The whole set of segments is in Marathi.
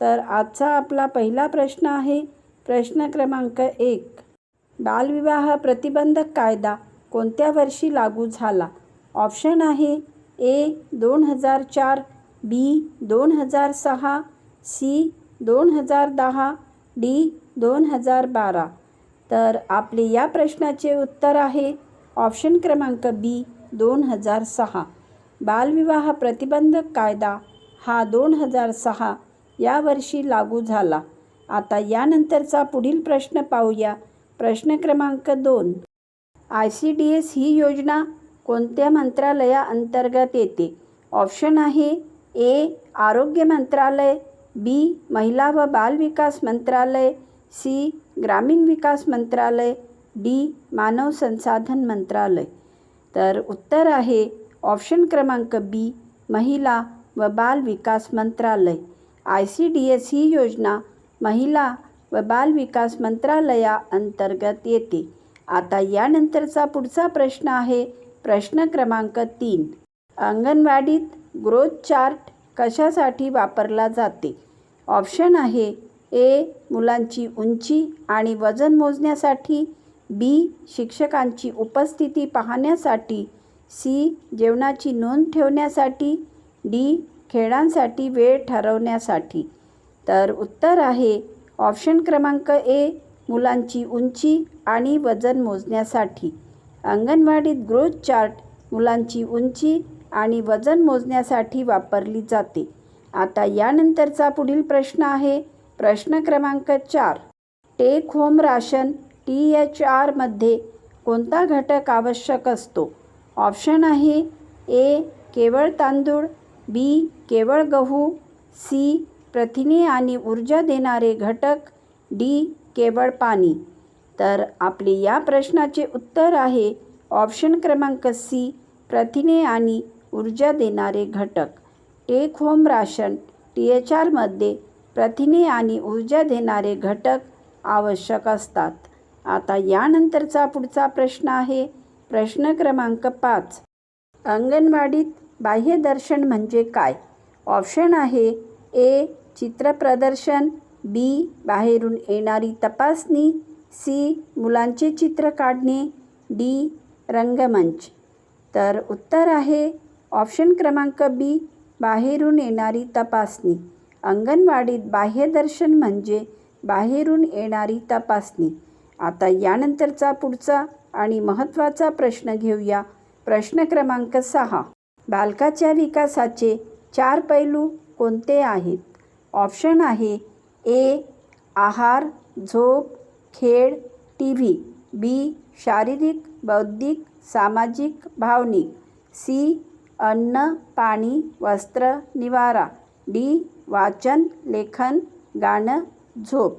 तर आजचा आपला पहिला प्रश्न आहे प्रश्न क्रमांक एक. बालविवाह प्रतिबंधक कायदा कोणत्या वर्षी लागू झाला? ऑप्शन आहे ए दोन हजार चार बी दोन हजार सहा सी दोन हजार दहा डी दोन हजार बारा. तर आपले या प्रश्नाचे उत्तर आहे ऑप्शन क्रमांक बी दोन हजार सहा. बालविवाह प्रतिबंधक कायदा हा दोन हजार सहा यावर्षी लागू झाला. आता यानंतरचा पुढील प्रश्न पाहूया. प्रश्न क्रमांक दोन. आय सी डी एस ही योजना कोणत्या मंत्रालयाअंतर्गत येते? ऑप्शन आहे ए. आरोग्य मंत्रालय बी. महिला व बालविकास मंत्रालय सी. ग्रामीण विकास मंत्रालय डी. मानव संसाधन मंत्रालय. तर उत्तर आहे ऑप्शन क्रमांक बी. महिला व बाल विकास मंत्रालय. आय सी डी एस ही योजना महिला व बाल विकास मंत्रालयाअंतर्गत येते. आता यानंतरचा पुढचा प्रश्न आहे प्रश्न क्रमांक तीन. अंगणवाडीत ग्रोथ चार्ट कशासाठी वापरला जाते? ऑप्शन आहे ए मुलांची उंची आणि वजन मोजण्यासाठी बी शिक्षकांची उपस्थिती पाहण्यासाठी सी जेवणाची नोंद ठेवण्यासाठी डी खेळांसाठी वेळ ठरवण्यासाठी. तर उत्तर आहे ऑप्शन क्रमांक ए मुलांची उंची आणि वजन मोजण्यासाठी. अंगणवाडीत ग्रोथ चार्ट मुलांची उंची आणि वजन मोजण्यासाठी वापरली जाते. आता यानंतरचा पुढील प्रश्न आहे प्रश्न क्रमांक चार. Take home ration T H आरमध्ये कोणता घटक आवश्यक असतो? ऑप्शन आहे ए केवळ तांदूळ बी केवळ गहू सी प्रथिने आणि ऊर्जा देणारे घटक डी केवळ पाणी. तर आपले या प्रश्नाचे उत्तर आहे ऑप्शन क्रमांक सी प्रथिने आणि ऊर्जा देणारे घटक. Take home ration T H आरमध्ये प्रथिने आणि ऊर्जा देणारे घटक आवश्यक असतात. आता यानंतरचा पुढचा प्रश्न आहे. प्रश्न क्रमांक पाच. अंगणवाडीत बाह्यदर्शन म्हणजे काय? ऑप्शन आहे ए चित्रप्रदर्शन बी बाहेरून येणारी तपासणी सी मुलांचे चित्र काढणे डी रंगमंच. तर उत्तर आहे ऑप्शन क्रमांक बी बाहेरून येणारी तपासणी. अंगणवाडीत बाह्यदर्शन म्हणजे बाहेरून येणारी तपासणी. आता यानंतरचा पुढचा आणि महत्त्वाचा प्रश्न घेऊया. प्रश्न क्रमांक सहा. बालकाच्या विकासाचे चार पैलू कोणते आहेत? ऑप्शन आहे ए आहार झोप खेळ टी व्ही बी शारीरिक बौद्धिक सामाजिक भावनिक सी अन्न पाणी वस्त्र निवारा डी वाचन लेखन गाणं झोप.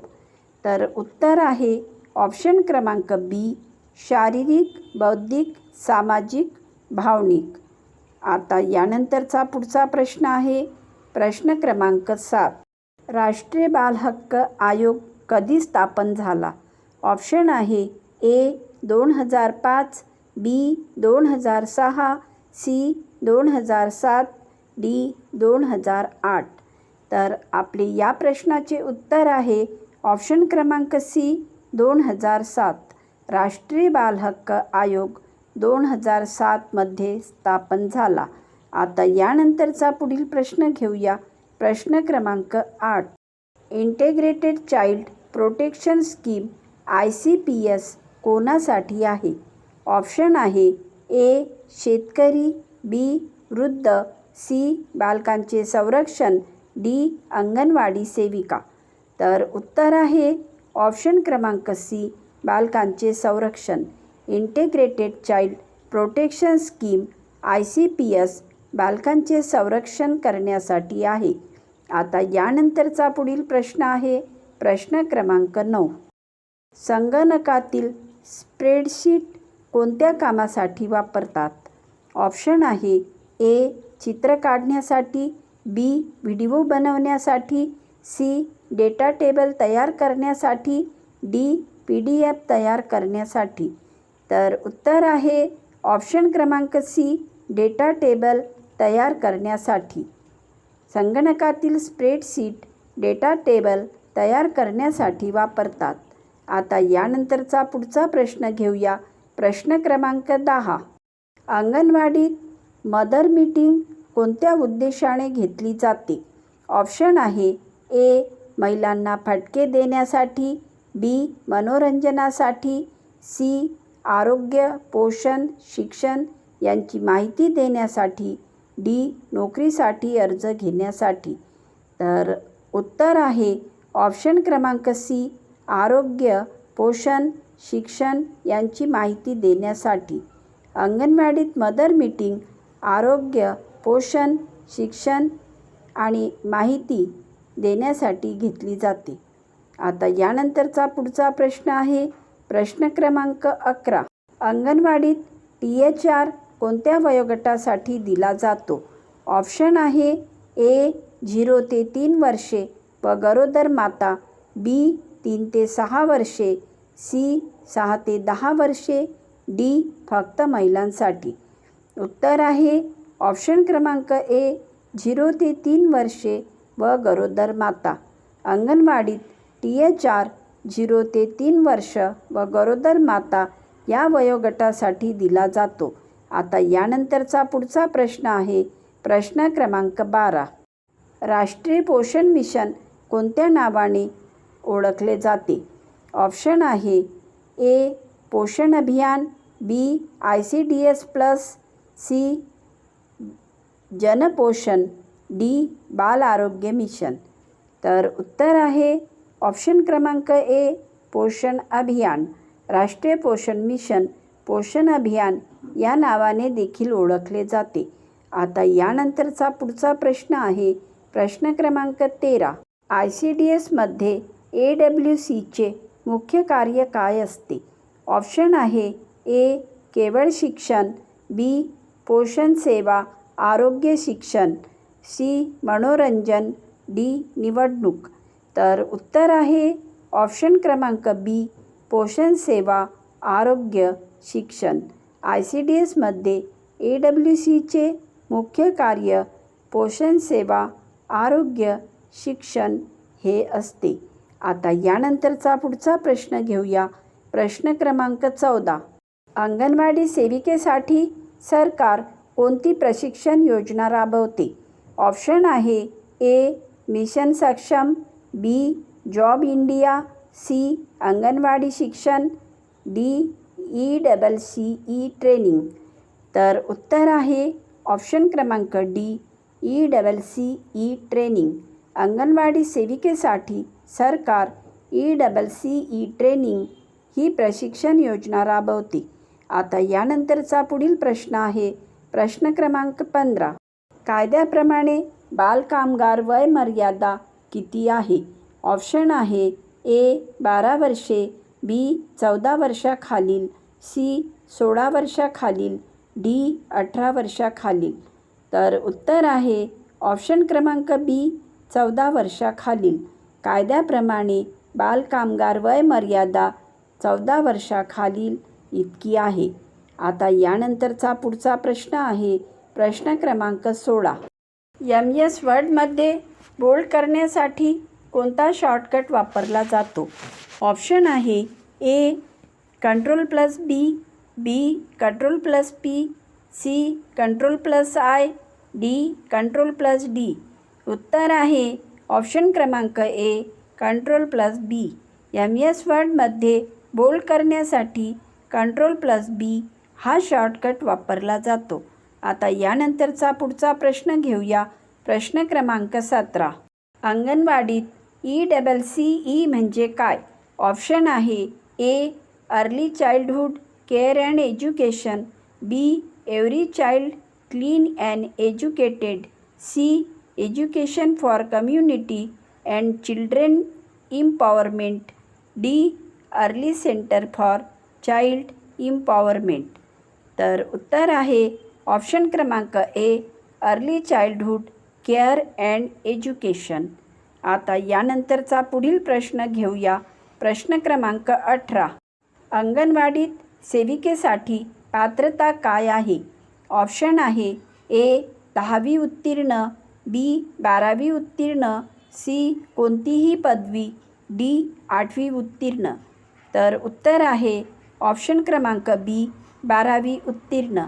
तर उत्तर आहे ऑप्शन क्रमांक बी शारीरिक बौद्धिक सामाजिक भावनिक. आता यानंतरचा पुढचा प्रश्न आहे. प्रश्न क्रमांक सात. राष्ट्रीय बाल हक्क आयोग कधी स्थापन झाला? ऑप्शन आहे ए दोन हजार पाच बी दोन हजार सहा सी दोन हजार सात डी दोन हजार आठ. तर आपले या प्रश्नाचे उत्तर आहे ऑप्शन क्रमांक सी दोन हजार सात. राष्ट्रीय बाल हक्क आयोग दोन हजार सातमध्ये स्थापन झाला. आता यानंतरचा पुढील प्रश्न घेऊया. प्रश्न क्रमांक आठ. Integrated child protection scheme I C P S कोणासाठी आहे? ऑप्शन आहे ए. शेतकरी बी. वृद्ध सी. बालकांचे संरक्षण डी. अंगणवाडी सेविका. तर उत्तर आहे ऑप्शन क्रमांक सी. बालकांचे संरक्षण. Integrated child protection scheme I C P S बालकांचे संरक्षण करण्यासाठी आहे. आता यानंतरचा पुढील प्रश्न आहे. प्रश्न क्रमांक नऊ. संगणकातील स्प्रेडशीट कोणत्या कामासाठी वापरतात? ऑप्शन आहे ए चित्र काढण्यासाठी बी व्हिडिओ बनवण्यासाठी सी डेटा टेबल तयार करण्यासाठी डी पी डी एफ तयार करण्यासाठी. तर उत्तर आहे ऑप्शन क्रमांक सी डेटा टेबल तयार करण्यासाठी. संगणकातील स्प्रेडशीट डेटा टेबल तयार करण्यासाठी वापरतात. आता यानंतरचा पुढचा प्रश्न घेऊया. प्रश्न क्रमांक दहा. अंगणवाडीत मदर मीटिंग कोणत्या उद्देशाने घेतली जाते? ऑप्शन आहे ए महिलांना फटके देण्यासाठी बी मनोरंजनासाठी सी आरोग्य पोषण शिक्षण यांची माहिती देण्यासाठी डी नोकरीसाठी अर्ज घेण्यासाठी. तर उत्तर आहे ऑप्शन क्रमांक सी आरोग्य पोषण शिक्षण यांची माहिती देण्यासाठी. अंगणवाडीत मदर मीटिंग आरोग्य पोषण शिक्षण आणि माहिती देण्यासाठी घेतली जाते. आता यानंतरचा पुढचा प्रश्न आहे प्रश्न क्रमांक अकरा. अंगणवाडीत टी एच आर कोणत्या वयोगटासाठी दिला जातो? ऑप्शन आहे ए झिरो ते तीन वर्षे व गरोदर माता बी तीन ते सहा वर्षे सी सहा ते दहा वर्षे डी फक्त महिलांसाठी. उत्तर आहे ऑप्शन क्रमांक ए झिरो ते तीन वर्षे व गरोदर माता. अंगणवाडीत टी एच आर झिरो ते तीन वर्ष व गरोदर माता या वयोगटासाठी दिला जातो. आता यानंतरचा पुढचा प्रश्न आहे प्रश्न क्रमांक बारा. राष्ट्रीय पोषण मिशन कोणत्या नावाने ओळखले जाते? ऑप्शन आहे ए पोषण अभियान B I C D S plus C जनपोषण D बाल आरोग्य मिशन. तर उत्तर आहे ऑप्शन क्रमांक ए पोषण अभियान. राष्ट्रीय पोषण मिशन पोषण अभियान या नावाने देखील ओळखले जाते. आता यानंतरचा पुढचा प्रश्न आहे. प्रश्न क्रमांक तेरा. आय सी डी एसमध्ये ए डब्ल्यू सीचे मुख्य कार्य काय असते? ऑप्शन आहे ए केवळ शिक्षण बी पोषण सेवा आरोग्य शिक्षण सी मनोरंजन डी निवडणूक. तर उत्तर आहे ऑप्शन क्रमांक बी पोषण सेवा आरोग्य शिक्षण. आय सी डी एसमध्ये ए डब्ल्यू सीचे मुख्य कार्य पोषण सेवा आरोग्य शिक्षण हे असते. आता यानंतरचा पुढचा प्रश्न घेऊया. प्रश्न क्रमांक चौदा. अंगणवाडी सेविकेसाठी सरकार कोणती प्रशिक्षण योजना राबवते? ऑप्शन आहे A mission Saksham B. Job India C. Anganwadi शिक्षण D. E. Double C. E. Training. तर उत्तर आहे ऑप्शन क्रमांक D. E. Double C. E. Training. Anganwadi सेविकेसाठी सरकार E. Double C. E. Training ही प्रशिक्षण योजना राबवते. आता यानंतरचा पुढील प्रश्न आहे. प्रश्न क्रमांक पंधरा. कायद्याप्रमाणे बालकामगार वय मर्यादा किती आहे? ऑप्शन आहे ए बारा वर्षे बी चौदा वर्षाखालील सी सोळा वर्षाखालील डी अठरा वर्षाखालील. तर उत्तर आहे ऑप्शन क्रमांक बी चौदा वर्षाखालील. कायद्याप्रमाणे बालकामगार वय मर्यादा चौदा वर्षाखालील इतकी आहे. आता यानंतरचा पुढचा प्रश्न आहे प्रश्न क्रमांक सोळा. एम एस वर्डमध्ये बोल्ड करण्यासाठी कोणता शॉर्टकट वापरला जातो? ऑप्शन आहे A control plus B B control plus P C control plus I D control plus D उत्तर आहे ऑप्शन क्रमांक A control plus B M S वर्डमध्ये bold करण्यासाठी कंट्रोल प्लस बी हा शॉर्टकट वापरला जातो. आता यानंतरचा पुढचा प्रश्न घेऊया. प्रश्न क्रमांक सतरा. अंगणवाडीत ई डबल सी ई म्हणजे काय? ऑप्शन आहे A early childhood care and education B every child clean and educated C education for community and children empowerment D early centre for child empowerment. तर उत्तर आहे ऑप्शन क्रमांक A early childhood care and education. आता यानंतरचा पुढील प्रश्न घेऊया. प्रश्न क्रमांक अठरा. अंगणवाडीत सेविकेसाठी पात्रता काय आहे? ऑप्शन आहे ए दहावी उत्तीर्ण बी बारावी उत्तीर्ण सी कोणतीही पदवी डी आठवी उत्तीर्ण. तर उत्तर आहे ऑप्शन क्रमांक बी बारावी उत्तीर्ण.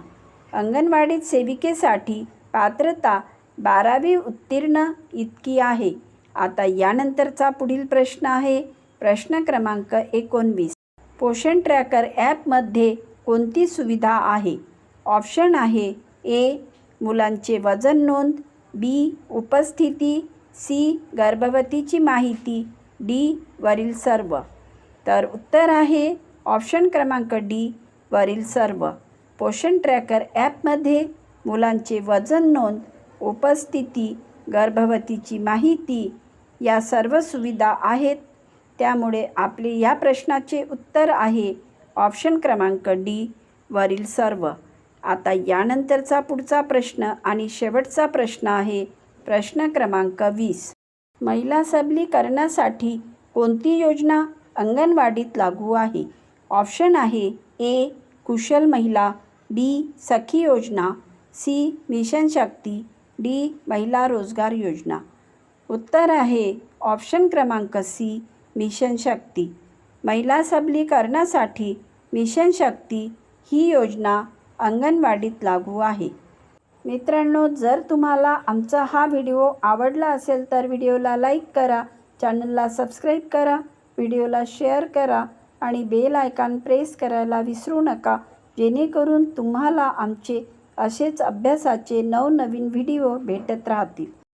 अंगणवाडीत सेविकेसाठी पात्रता बारावी उत्तीर्ण इतकी आहे. आता यानंतरचा पुढील प्रश्न आहे. प्रश्न क्रमांक एकोणवीस. पोषण ट्रॅकर ॲपमध्ये कोणती सुविधा आहे? ऑप्शन आहे ए मुलांचे वजन नोंद बी उपस्थिती सी गर्भवतीची माहिती डी वरील सर्व. तर उत्तर आहे ऑप्शन क्रमांक डी वरील सर्व. पोषण ट्रॅकर ॲपमध्ये मुलांचे वजन नोंद उपस्थिती गर्भवतीची माहिती या सर्व सुविधा आहेत. त्यामुळे आपले या प्रश्नाचे उत्तर आहे ऑप्शन क्रमांक डी वरील सर्व. आता यानंतरचा पुढचा प्रश्न आणि शेवटचा प्रश्न आहे प्रश्न क्रमांक वीस. महिला सबलीकरणासाठी कोणती योजना अंगणवाडीत लागू आहे? ऑप्शन आहे ए कुशल महिला बी. सखी योजना सी. मिशन शक्ती डी. महिला रोजगार योजना. उत्तर आहे ऑप्शन क्रमांक सी. मिशन शक्ती. महिला सबलीकरणासाठी मिशन शक्ती ही योजना अंगणवाडीत लागू आहे. मित्रांनो जर तुम्हाला आमचा हा व्हिडिओ आवडला असेल तर व्हिडिओला लाईक करा चॅनलला सबस्क्राईब करा व्हिडिओला शेअर करा आणि बेल आयकॉन प्रेस करायला विसरू नका. जेणेकरून तुम्हाला आमचे असेच अभ्यासाचे नवनवीन व्हिडिओ भेटत राहतील.